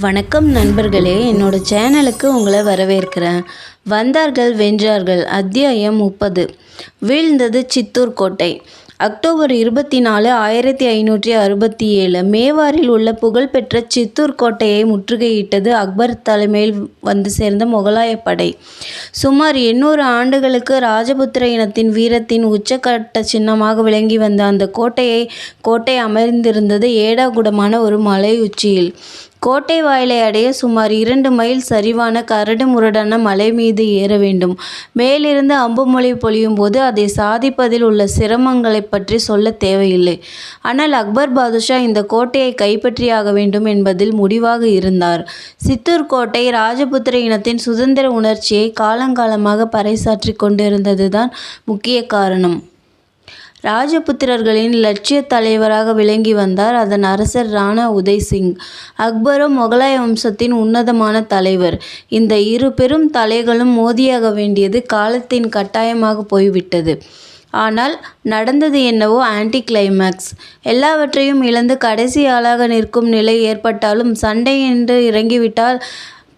வணக்கம் நண்பர்களே. என்னோட சேனலுக்கு உங்களை வரவேற்கிறேன். வந்தார்கள் வென்றார்கள். அத்தியாயம் முப்பது. வீழ்ந்தது சித்தூர் கோட்டை. அக்டோபர் இருபத்தி நாலு ஆயிரத்தி ஐநூற்றி அறுபத்தி ஏழு. மேவாரில் உள்ள புகழ்பெற்ற சித்தூர் கோட்டையை முற்றுகையிட்டது அக்பர் தலைமையில் வந்து சேர்ந்த முகலாய படை. சுமார் எண்ணூறு ஆண்டுகளுக்கு ராஜபுத்திர இனத்தின் வீரத்தின் உச்சக்கட்ட சின்னமாக விளங்கி வந்த அந்த கோட்டையை கோட்டை அமைந்திருந்தது ஏடாகுடமான ஒரு மலை உச்சியில் கோட்டை வாயிலை அடைய சுமார் இரண்டு மைல் சரிவான கரடு முரடான மலை மீது ஏற வேண்டும். மேலிருந்து அம்புமொழி பொழியும் போது அதை சாதிப்பதில் உள்ள சிரமங்களை பற்றி சொல்ல தேவையில்லை. ஆனால் அக்பர் பாதுஷா இந்த கோட்டையை கைப்பற்றியாக வேண்டும் என்பதில் முடிவாக இருந்தார். சித்தூர் கோட்டை ராஜபுத்திர இனத்தின் சுதந்திர உணர்ச்சியை காலங்காலமாக பறைசாற்றி கொண்டிருந்ததுதான் முக்கிய காரணம். ராஜபுத்திரர்களின் லட்சிய தலைவராக விளங்கி வந்தார் அதன் அரசர் ராணா உதய் சிங். அக்பரும் முகலாய வம்சத்தின் உன்னதமான தலைவர். இந்த இரு பெரும் தலைகளும் மோதியாக வேண்டியது காலத்தின் கட்டாயமாக போய்விட்டது. ஆனால் நடந்தது என்னவோ ஆன்டி கிளைமேக்ஸ் எல்லாவற்றையும் இழந்து கடைசி ஆளாக நிற்கும் நிலை ஏற்பட்டாலும் சண்டை என்று இறங்கிவிட்டால்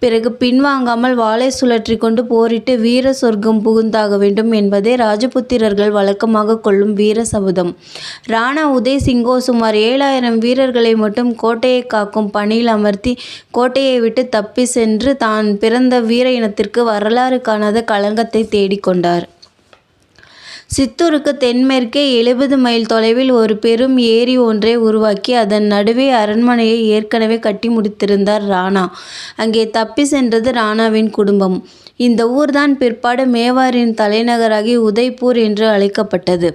பிறகு பின்வாங்காமல் வாளை சுழற்றி கொண்டு போரிட்டு வீர சொர்க்கம் புகுந்தாக வேண்டும் என்பதே ராஜபுத்திரர்கள் வழக்கமாக கொள்ளும் வீர சபதம். ராணா உதய் சிங்கோ சுமார் ஏழாயிரம் வீரர்களை மட்டும் கோட்டையை காக்கும் பணியில் அமர்த்தி கோட்டையை விட்டு தப்பி சென்று தான் பிறந்த வீர இனத்திற்கு வரலாறு காணாத களங்கத்தை தேடிக்கொண்டார் சித்தூருக்கு தென்மேற்கே எழுபது மைல் தொலைவில் ஒரு பெரும் ஏரி ஒன்றை உருவாக்கி அதன் நடுவே அரண்மனையை ஏற்கனவே கட்டி முடித்திருந்தார் ராணா. அங்கே தப்பி சென்றது ராணாவின் குடும்பம். இந்த ஊர்தான் பிற்பாடு மேவாரின் தலைநகராகி உதய்பூர் என்று அழைக்கப்பட்டது.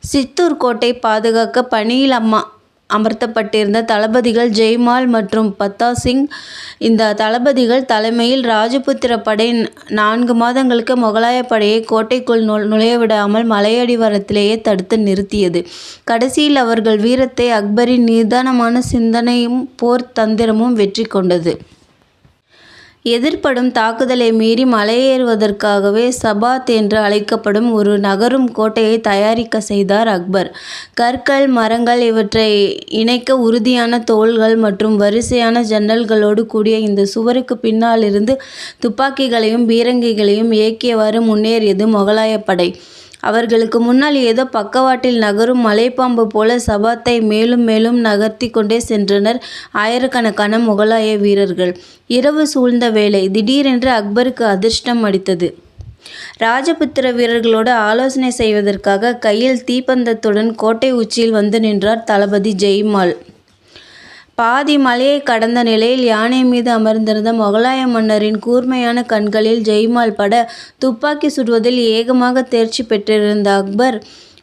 சித்தூர் கோட்டை பாதுகாக்க பணியில் அம்மா அமர்த்தப்பட்டிருந்த தளபதிகள் ஜெய்மால் மற்றும் பத்தா சிங் இந்த தளபதிகள் தலைமையில் ராஜபுத்திர படை நான்கு மாதங்களுக்கு முகலாய படையை கோட்டைக்குள் நு நுழையவிடாமல் மலையடிவாரத்திலேயே தடுத்து நிறுத்தியது. கடைசியில் அவர்கள் வீரத்தை அக்பரின் நிதானமான சிந்தனையும் போர் தந்திரமும் வெற்றி கொண்டது. எதிர்ப்படும் தாக்குதலை மீறி மலையேறுவதற்காகவே சபாத் என்று அழைக்கப்படும் ஒரு நகரும் கோட்டையை தயாரிக்க செய்தார் அக்பர். கற்கள் மரங்கள் இவற்றை இணைக்க உறுதியான தோள்கள் மற்றும் வரிசையான ஜன்னல்களோடு கூடிய இந்த சுவருக்கு பின்னாலிருந்து துப்பாக்கிகளையும் பீரங்கிகளையும் இயக்கியவாறு முன்னேறியது முகலாய படை. அவர்களுக்கு முன்னால் ஏதோ பக்கவாட்டில் நகரும் மலைப்பாம்பு போல சபாத்தை மேலும் மேலும் நகர்த்தி கொண்டே சென்றனர் ஆயிரக்கணக்கான முகலாய வீரர்கள். இரவு சூழ்ந்த வேளை திடீரென்று அக்பருக்கு அதிர்ஷ்டம் அடித்தது. ராஜபுத்திர வீரர்களோடு ஆலோசனை செய்வதற்காக கையில் தீப்பந்தத்துடன் கோட்டை உச்சியில் வந்து நின்றார் தளபதி ஜெய்மால். பாதி மலையை கடந்த நிலையில் யானை மீது அமர்ந்திருந்த முகலாய மன்னரின் கூர்மையான கண்களில் ஜெய்மால் பட துப்பாக்கி சுடுவதில் ஏகமாக தேர்ச்சி பெற்றிருந்த அக்பர்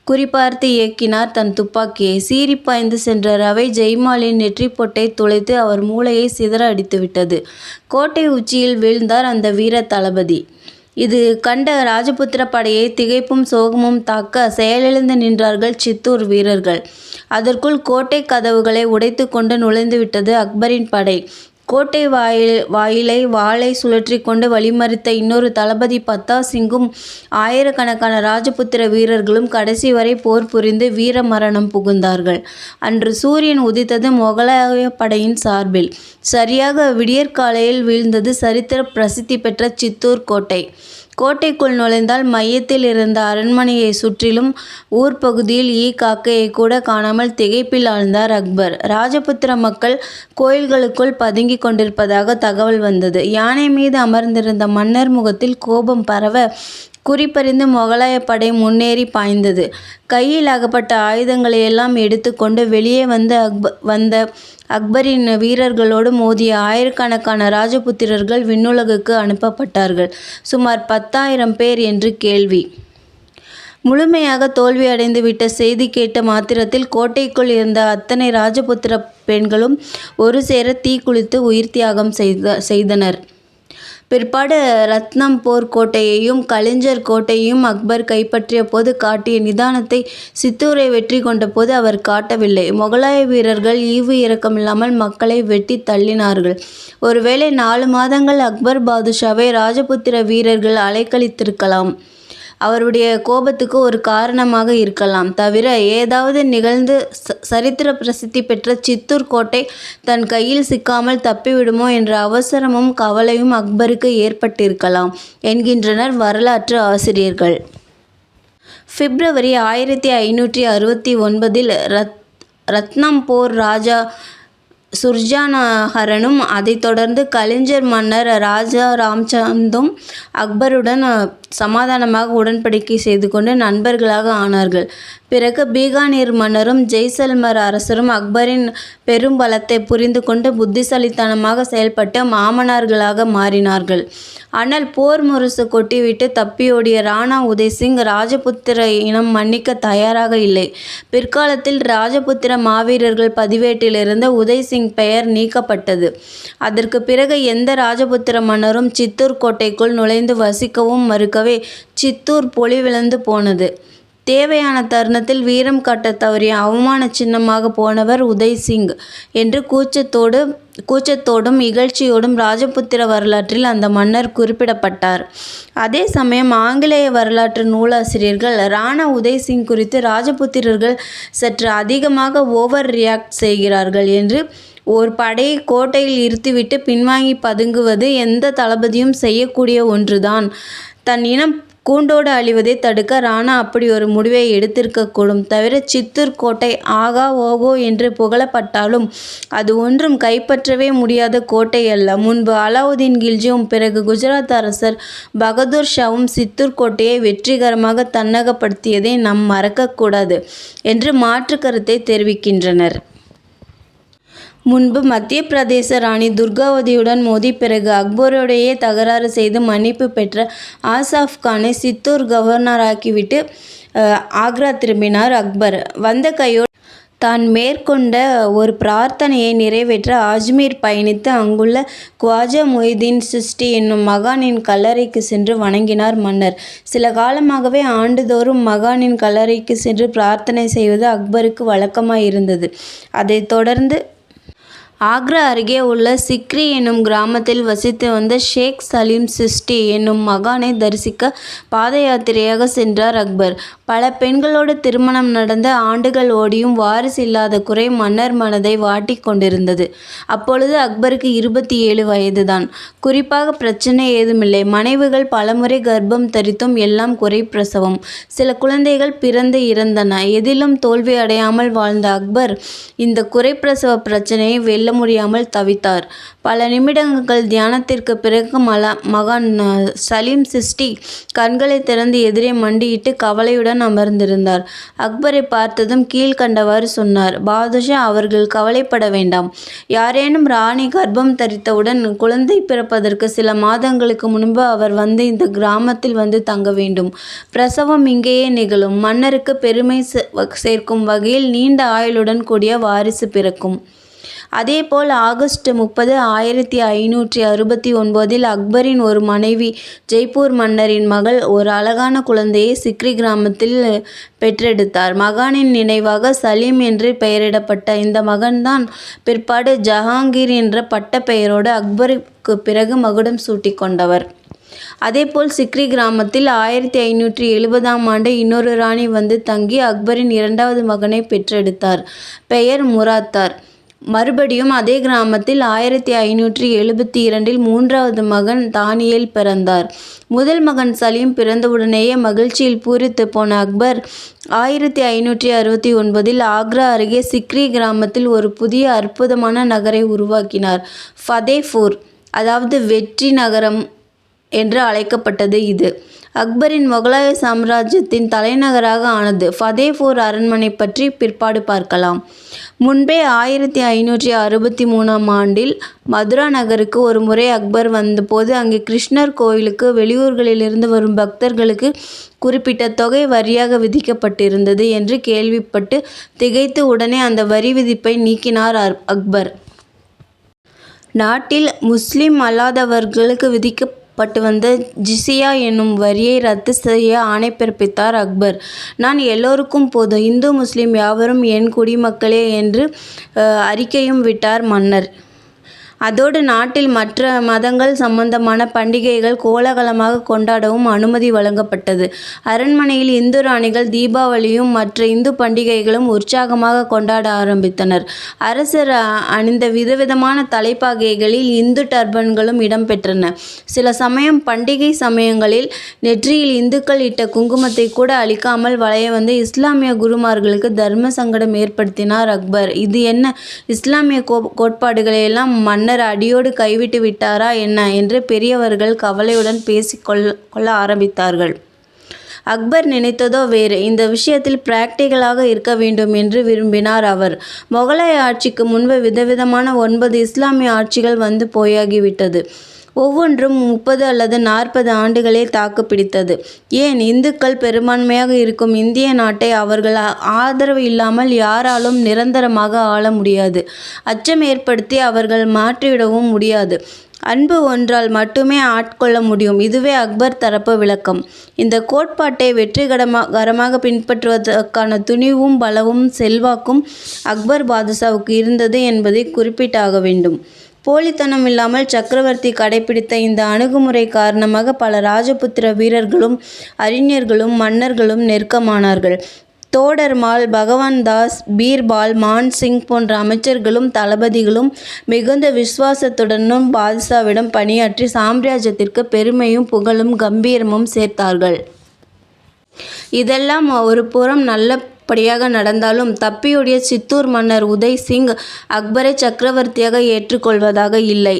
குறிபார்த்து இயக்கினார் தன் துப்பாக்கியை. சீறி பாய்ந்து சென்ற ரவை ஜெய்மாலின் நெற்றிப் பொட்டை துளைத்து அவர் மூளையை சிதற அடித்துவிட்டது. கோட்டை உச்சியில் வீழ்ந்தார் அந்த வீர தளபதி. இது கண்ட ராஜபுத்திர படையை திகைப்பும் சோகமும் தாக்க செயலிழந்து நின்றார்கள் சித்தூர் வீரர்கள். அதற்குள் கோட்டை கதவுகளை உடைத்து கொண்டு நுழைந்துவிட்டது அக்பரின் படை. கோட்டை வாயில் வாயிலை வாளை சுழற்றி கொண்டு வழிமறித்த இன்னொரு தளபதி பத்தா சிங்கும் ஆயிரக்கணக்கான ராஜபுத்திர வீரர்களும் கடைசி வரை போர் புரிந்து வீர மரணம் புகுந்தார்கள். அன்று சூரியன் உதித்தது மொகலாய படையின் சார்பில். சரியாக விடியற்காலையில் வீழ்ந்தது சரித்திர பிரசித்தி பெற்ற சித்தூர் கோட்டை. கோட்டைக்குள் நுழைந்தால் மையத்தில் இருந்த அரண்மனையை சுற்றிலும் ஊர் பகுதியில் ஈ காக்கையை கூட காணாமல் திகைப்பில் ஆழ்ந்தார் அக்பர். ராஜபுத்திர மக்கள் கோயில்களுக்குள் பதுங்கி கொண்டிருப்பதாக தகவல் வந்தது. யானை மீது அமர்ந்திருந்த மன்னர் முகத்தில் கோபம் பரவ குறிப்பறிந்து முகலாய படை முன்னேறி பாய்ந்தது. கையில் அகப்பட்ட ஆயுதங்களையெல்லாம் எடுத்துக்கொண்டு வெளியே வந்து அக்ப வந்த அக்பரின் வீரர்களோடு மோதிய ஆயிரக்கணக்கான ராஜபுத்திரர்கள் விண்ணுலகுக்கு அனுப்பப்பட்டார்கள். சுமார் பத்தாயிரம் பேர் என்று கேள்வி. முழுமையாக தோல்வி அடைந்துவிட்ட செய்தி கேட்ட மாத்திரத்தில் கோட்டைக்குள் இருந்த அத்தனை ராஜபுத்திர பெண்களும் ஒரு சேர தீக்குளித்து உயிர் தியாகம் செய்த செய்தனர். பிற்பாடு ரத்னம்போர் கோட்டையையும் கலிஞ்சர் கோட்டையையும் அக்பர் கைப்பற்றிய போது காட்டிய நிதானத்தை சித்தூரை வெற்றி கொண்ட போது அவர் காட்டவில்லை. முகலாய வீரர்கள் ஈவு இரக்கமில்லாமல் மக்களை வெட்டி தள்ளினார்கள். ஒருவேளை நாலு மாதங்கள் அக்பர் பாதுஷாவை ராஜபுத்திர வீரர்கள் அலைக்கழித்திருக்கலாம். அவருடைய கோபத்துக்கு ஒரு காரணமாக இருக்கலாம். தவிர ஏதாவது நிகழ்ந்து ச சரித்திர பிரசித்தி பெற்ற சித்தூர் கோட்டை தன் கையில் சிக்காமல் தப்பிவிடுமோ என்ற அவசரமும் கவலையும் அக்பருக்கு ஏற்பட்டிருக்கலாம் என்கின்றனர் வரலாற்று ஆசிரியர்கள். பிப்ரவரி ஆயிரத்தி ஐநூற்றி அறுபத்தி ஒன்பதில் ரத் ரத்னம்போர் ராஜா சுர்ஜானஹரனும் அதைத் தொடர்ந்து கலிஞ்சர் மன்னர் ராஜா ராம்சந்தும் அக்பருடன் சமாதானமாக உடன்படிக்கை செய்து கொண்டு நண்பர்களாக ஆனார்கள். பிறகு பீகானீர் மன்னரும் ஜெய்சல்மர் அரசரும் அக்பரின் பெரும் பலத்தை புரிந்து கொண்டு புத்திசாலித்தனமாக செயல்பட்டு மாமனார்களாக மாறினார்கள். ஆனால் போர் முரசு கொட்டிவிட்டு தப்பியோடிய ராணா உதய்சிங் ராஜபுத்திர இனம் மன்னிக்க தயாராக இல்லை. பிற்காலத்தில் ராஜபுத்திர மாவீரர்கள் பதிவேட்டிலிருந்து உதய்சிங் பெயர் நீக்கப்பட்டது. அதற்கு பிறகு எந்த ராஜபுத்திர மன்னரும் சித்தூர் கோட்டைக்குள் நுழைந்து வசிக்கவும் மறுக்க பார்க்கவே சித்தூர் பொலிவிழந்து போனது. தேவையான தருணத்தில் வீரம் காட்டத் தவறிய அவமான சின்னமாக போனவர் உதய் சிங் என்று கூச்சத்தோடு கூச்சத்தோடும் இகழ்ச்சியோடும் ராஜபுத்திர வரலாற்றில் அந்த மன்னர் குறிப்பிடப்பட்டார். அதே சமயம் ஆங்கிலேய வரலாற்று நூலாசிரியர்கள் ராணா உதய் சிங் குறித்து ராஜபுத்திரர்கள் சற்று அதிகமாக ஓவர் ரியாக்ட் செய்கிறார்கள் என்று ஒரு படையை கோட்டையில் இருத்திவிட்டு பின்வாங்கி பதுங்குவது எந்த தளபதியும் செய்யக்கூடிய ஒன்றுதான். தன் இனம் கூண்டோடு அழிவதை தடுக்க ராணா அப்படி ஒரு முடிவை எடுத்திருக்கக்கூடும் தவிர சித்தூர் கோட்டை ஆகா ஓகோ என்று புகழப்பட்டாலும் அது ஒன்றும் கைப்பற்றவே முடியாத கோட்டை அல்ல. முன்பு அலாவுதீன் கில்ஜியும் பிறகு குஜராத் அரசர் பகதூர் ஷாவும் சித்தூர் கோட்டையை வெற்றிகரமாக தன்னகப்படுத்தியதை நாம் மறக்கக்கூடாது என்று மாற்று கருத்தை தெரிவிக்கின்றனர். முன்பு மத்திய பிரதேச ராணி துர்காவதியுடன் மோதி பிறகு அக்பரோடையே தகராறு செய்து மன்னிப்பு பெற்ற ஆசாஃப் கானை சித்தூர் கவர்னராக்கிவிட்டு ஆக்ரா திரும்பினார் அக்பர். வந்த கையோடு தான் மேற்கொண்ட ஒரு பிரார்த்தனையை நிறைவேற்ற அஜ்மீர் பயணித்து அங்குள்ள குவாஜா மொய்தீன் சிஸ்டி என்னும் மகானின் கல்லறைக்கு சென்று வணங்கினார் மன்னர். சில காலமாகவே ஆண்டுதோறும் மகானின் கல்லறைக்கு சென்று பிரார்த்தனை செய்வது அக்பருக்கு வழக்கமாக இருந்தது அதைத் தொடர்ந்து ஆக்ரா அருகே உள்ள சிக்ரி என்னும் கிராமத்தில் வசித்து வந்த ஷேக் சலீம் சிஸ்டி என்னும் மகானை தரிசிக்க பாத யாத்திரையாக சென்றார் அக்பர். பல பெண்களோடு திருமணம் நடந்த ஆண்டுகள் ஓடியும் வாரிசு இல்லாத குறை மன்னர் மனதை வாட்டிக் கொண்டிருந்தது. அப்பொழுது அக்பருக்கு இருபத்தி ஏழு வயதுதான். குறிப்பாக பிரச்சனை ஏதுமில்லை. மனைவிகள் பலமுறை கர்ப்பம் தரித்தும் எல்லாம் குறை பிரசவம். சில குழந்தைகள் பிறந்து இறந்தன. எதிலும் தோல்வி அடையாமல் வாழ்ந்த அக்பர் இந்த குறை பிரசவ பிரச்சனையை வெல்ல முடியாமல் தவித்தார். பல நிமிடங்கள் தியானத்திற்கு பிறகு மல மகான் சலீம் சிஸ்டி கண்களை திறந்து எதிரே மண்டியிட்டு கவலையுடன் அமர்ந்திருந்தார். அக்பரை பார்த்ததும் கீழ்கண்டவாறு சொன்னார் பாதுஷா அவர்கள் கவலைப்பட வேண்டாம். யாரேனும் ராணி கர்ப்பம் தரித்தவுடன் குழந்தை பிறப்பதற்கு சில மாதங்களுக்கு முன்பு அவர் வந்து இந்த கிராமத்தில் வந்து தங்க வேண்டும். பிரசவம் இங்கேயே நிகழும். மன்னருக்கு பெருமை சேர்க்கும் வகையில் நீண்ட ஆயுளுடன் கூடிய வாரிசு பிறக்கும். அதேபோல் ஆகஸ்ட் முப்பது ஆயிரத்தி ஐநூற்றி அறுபத்தி ஒன்பதில் அக்பரின் ஒரு மனைவி ஜெய்ப்பூர் மன்னரின் மகள் ஒரு அழகான குழந்தையை சிக்ரி கிராமத்தில் பெற்றெடுத்தார். மகானின் நினைவாக சலீம் என்று பெயரிடப்பட்ட இந்த மகன்தான் பிற்பாடு ஜஹாங்கீர் என்ற பட்ட பெயரோடு அக்பருக்கு பிறகு மகுடம் சூட்டிக்கொண்டவர். அதேபோல் சிக்ரி கிராமத்தில் ஆயிரத்தி ஐநூற்றி எழுபதாம் ஆண்டு இன்னொரு ராணி வந்து தங்கி அக்பரின் இரண்டாவது மகனை பெற்றெடுத்தார். பெயர் முராத்தார். மறுபடியும் அதே கிராமத்தில் ஆயிரத்தி ஐநூற்றி எழுபத்தி இரண்டில் மூன்றாவது மகன் தானியேல் பிறந்தார். முதல் மகன் சலீம் பிறந்தவுடனேயே மகிழ்ச்சியில் பூரித்து போன அக்பர் ஆயிரத்தி ஐநூற்றி அறுபத்தி ஒன்பதில் ஆக்ரா அருகே சிக்ரி கிராமத்தில் ஒரு புதிய அற்புதமான நகரை உருவாக்கினார். ஃபதேபூர் அதாவது வெற்றி நகரம் என்று அழைக்கப்பட்டது இது. அக்பரின் முகலாய சாம்ராஜ்யத்தின் தலைநகராக ஆனது ஃபதேபூர் அரண்மனை பற்றி பிற்பாடு பார்க்கலாம். முன்பே ஆயிரத்தி ஐநூற்றி அறுபத்தி மூணாம் ஆண்டில் மதுரா நகருக்கு ஒரு முறை அக்பர் வந்தபோது அங்கே கிருஷ்ணர் கோயிலுக்கு வெளியூர்களிலிருந்து வரும் பக்தர்களுக்கு குறிப்பிட்ட தொகை வரியாக விதிக்கப்பட்டிருந்தது என்று கேள்விப்பட்டு திகைத்து உடனே அந்த வரி விதிப்பை நீக்கினார் அக்பர். நாட்டில் முஸ்லிம் அல்லாதவர்களுக்கு விதிக்க பட்டு வந்த ஜிசியா என்னும் வரியை ரத்து செய்ய ஆணை பிறப்பித்தார் அக்பர். நான் எல்லோருக்கும் போதும் இந்து முஸ்லிம் யாவரும் என் குடிமக்களே என்று அறிக்கையும் விட்டார் மன்னர். அதோடு நாட்டில் மற்ற மதங்கள் சம்பந்தமான பண்டிகைகள் கோலாகலமாக கொண்டாடவும் அனுமதி வழங்கப்பட்டது. அரண்மனையில் இந்து ராணிகள் தீபாவளியும் மற்ற இந்து பண்டிகைகளும் உற்சாகமாக கொண்டாட ஆரம்பித்தனர். அரசர் அணிந்த விதவிதமான தலைப்பாகைகளில் இந்து டர்பன்களும் இடம்பெற்றன சில சமயம் பண்டிகை சமயங்களில் நெற்றியில் இந்துக்கள் இட்ட குங்குமத்தை கூட அழிக்காமல் வளைய வந்து இஸ்லாமிய குருமார்களுக்கு தர்ம சங்கடம் ஏற்படுத்தினார் அக்பர். இது என்ன இஸ்லாமிய கோட்பாடுகளை எல்லாம் மன்னர் அடியோடு கைவிட்டு விட்டாரா என்ன என்று பெரியவர்கள் கவலையுடன் பேசிக்கொள் கொள்ள ஆரம்பித்தார்கள். அக்பர் நினைத்ததோ வேறு. இந்த விஷயத்தில் பிராக்டிகலாக இருக்க வேண்டும் என்று விரும்பினார் அவர். மொகலாய ஆட்சிக்கு முன்பு விதவிதமான ஒன்பது இஸ்லாமிய ஆட்சிகள் வந்து போயாகிவிட்டது. ஒவ்வொன்றும் முப்பது அல்லது நாற்பது ஆண்டுகளில் தாக்கு பிடித்தது. ஏன் இந்துக்கள் பெரும்பான்மையாக இருக்கும் இந்திய நாட்டை அவர்கள் ஆதரவு இல்லாமல் யாராலும் நிரந்தரமாக ஆள முடியாது. அச்சம் ஏற்படுத்தி அவர்கள் மாற்றிவிடவும் முடியாது. அன்பு ஒன்றால் மட்டுமே ஆட்கொள்ள முடியும். இதுவே அக்பர் தரப்பு விளக்கம். இந்தக் கோட்பாட்டை வெற்றிகரமாக பின்பற்றுவதற்கான துணிவும் பலமும் செல்வாக்கும் அக்பர் பாதுஷாவுக்கு இருந்தது என்பதை குறிப்பிட்டாக வேண்டும். போலித்தனம் இல்லாமல் சக்கரவர்த்தி கடைப்பிடித்த இந்த அணுகுமுறை காரணமாக பல ராஜபுத்திர வீரர்களும் அறிஞர்களும் மன்னர்களும் நெருக்கமானார்கள். தோடர்மால் பகவான் தாஸ் பீர்பால் மான் சிங் போன்ற அமைச்சர்களும் தளபதிகளும் மிகுந்த விசுவாசத்துடனும் பாதுஷாவிடம் பணியாற்றி சாம்ராஜ்யத்திற்கு பெருமையும் புகழும் கம்பீரமும் சேர்த்தார்கள். இதெல்லாம் ஒரு புறம் நல்ல படியாக நடந்தாலும் தப்பியோடிய சித்தூர் மன்னர் உதய் சிங் அக்பரை சக்கரவர்த்தியாக ஏற்றுக்கொள்வதாக இல்லை.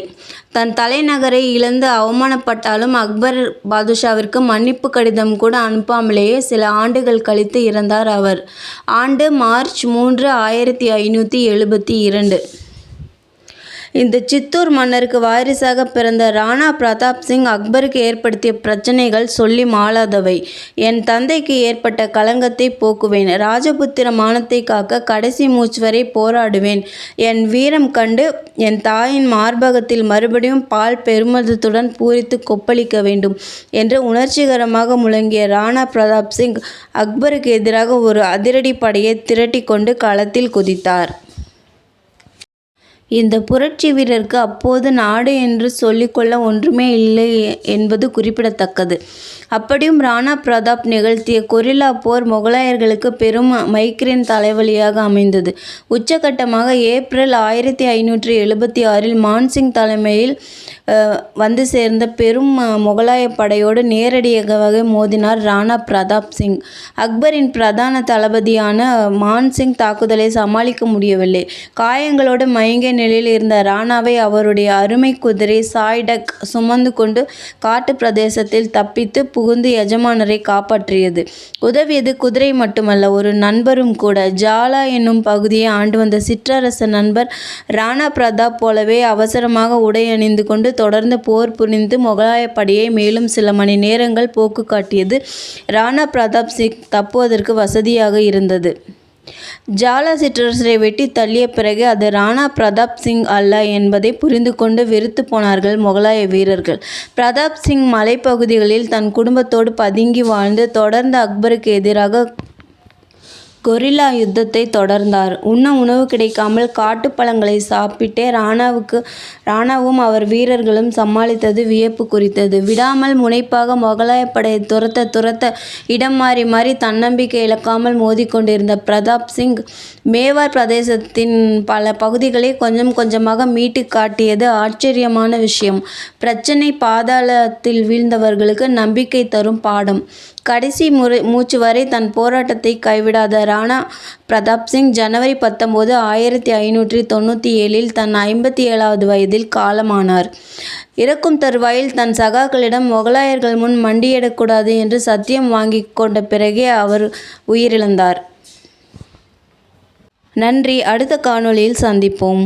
தன் தலைநகரை இழந்து அவமானப்பட்டாலும் அக்பர் பாதுஷாவிற்கு மன்னிப்பு கடிதம் கூட அனுப்பாமலேயே சில ஆண்டுகள் கழித்து இறந்தார் அவர். ஆண்டு மார்ச் மூன்று ஆயிரத்தி ஐநூற்றி எழுபத்தி இரண்டு. இந்த சித்தூர் மன்னருக்கு வாரிசாக பிறந்த ராணா பிரதாப் சிங் அக்பருக்கு ஏற்படுத்திய பிரச்சனைகள் சொல்லி மாளாதவை. என் தந்தைக்கு ஏற்பட்ட களங்கத்தைப் போக்குவேன். ராஜபுத்திர மானத்தைக் காக்க கடைசி மூச்சுவரை போராடுவேன். என் வீரம் கண்டு என் தாயின் மார்பகத்தில் மறுபடியும் பால் பெருமிதத்துடன் பூரித்துக் கொப்பளிக்க வேண்டும் என்று உணர்ச்சிகரமாக முழங்கிய ராணா பிரதாப் சிங் அக்பருக்கு எதிராக ஒரு அதிரடி படையை திரட்டி கொண்டு களத்தில் குதித்தார். இந்த புரட்சி வீரருக்கு அப்போது நாடு என்று சொல்லிக்கொள்ள ஒன்றுமே இல்லை என்பது குறிப்பிடத்தக்கது. அப்படியும் ராணா பிரதாப் நிகழ்த்திய கொரில்லா போர் முகலாயர்களுக்கு பெரும் மைக்ரேன் தலைவலியாக அமைந்தது. உச்சகட்டமாக ஏப்ரல் ஆயிரத்தி ஐநூற்றி எழுபத்தி ஆறில் மான்சிங் தலைமையில் வந்து சேர்ந்த பெரும் முகலாய படையோடு நேரடியாக மோதினார் ராணா பிரதாப் சிங். அக்பரின் பிரதான தளபதியான மான்சிங் தாக்குதலை சமாளிக்க முடியவில்லை. காயங்களோடு மயங்கிய நிலையில் இருந்த ராணாவை அவருடைய அருமை குதிரை சாய் டக் சுமந்து கொண்டு காட்டுப் பிரதேசத்தில் தப்பித்து புகுந்து எஜமானரை காப்பாற்றியது. உதவியது குதிரை மட்டுமல்ல ஒரு நண்பரும் கூட. ஜாலா என்னும் பகுதியை ஆண்டு வந்த சிற்றரச நண்பர் ராணா பிரதாப் போலவே அவசரமாக உடை அணிந்து கொண்டு தொடர்ந்து போர் புரிந்து மொகலாயப் படையை மேலும் சில மணி நேரங்கள் போக்கு காட்டியது ராணா பிரதாப் சிங் தப்புவதற்கு வசதியாக இருந்தது. ஜாலா சிற்றரசரை வெட்டி தள்ளிய பிறகு அது ராணா பிரதாப் சிங் அல்ல என்பதை புரிந்து கொண்டு வெறுத்து போனார்கள் முகலாய வீரர்கள். பிரதாப் சிங் மலைப்பகுதிகளில் தன் குடும்பத்தோடு பதுங்கி வாழ்ந்து தொடர்ந்து அக்பருக்கு எதிராக கொரில்லா யுத்தத்தை தொடர்ந்தார். உண்ண உணவு கிடைக்காமல் காட்டுப் பழங்களை சாப்பிட்டே ராணாவும் அவர் வீரர்களும் சமாளித்தது வியப்பு குறித்தது விடாமல் முனைப்பாக மொகலாய படையைத் துரத்த துரத்த இடம் மாறி மாறி தன்னம்பிக்கை இழக்காமல் மோதிக்கொண்டிருந்த பிரதாப் சிங் மேவார் பிரதேசத்தின் பல பகுதிகளை கொஞ்சம் கொஞ்சமாக மீட்டு காட்டியது ஆச்சரியமான விஷயம். பிரச்சனை பாதாளத்தில் வீழ்ந்தவர்களுக்கு நம்பிக்கை தரும் பாடம். கடைசி முறை மூச்சு வரை தன் போராட்டத்தை கைவிடாத ராணா பிரதாப் சிங் ஜனவரி பத்தொம்போது ஆயிரத்தி ஐநூற்றி தொண்ணூற்றி ஏழில் தன் ஐம்பத்தி ஏழாவது வயதில் காலமானார். இறக்கும் தருவாயில் தன் சகாக்களிடம் மொகலாயர்கள் முன் மண்டியிடக்கூடாது என்று சத்தியம் வாங்கிக் கொண்ட பிறகே அவர் உயிரிழந்தார். நன்றி அடுத்த காணொளியில் சந்திப்போம்.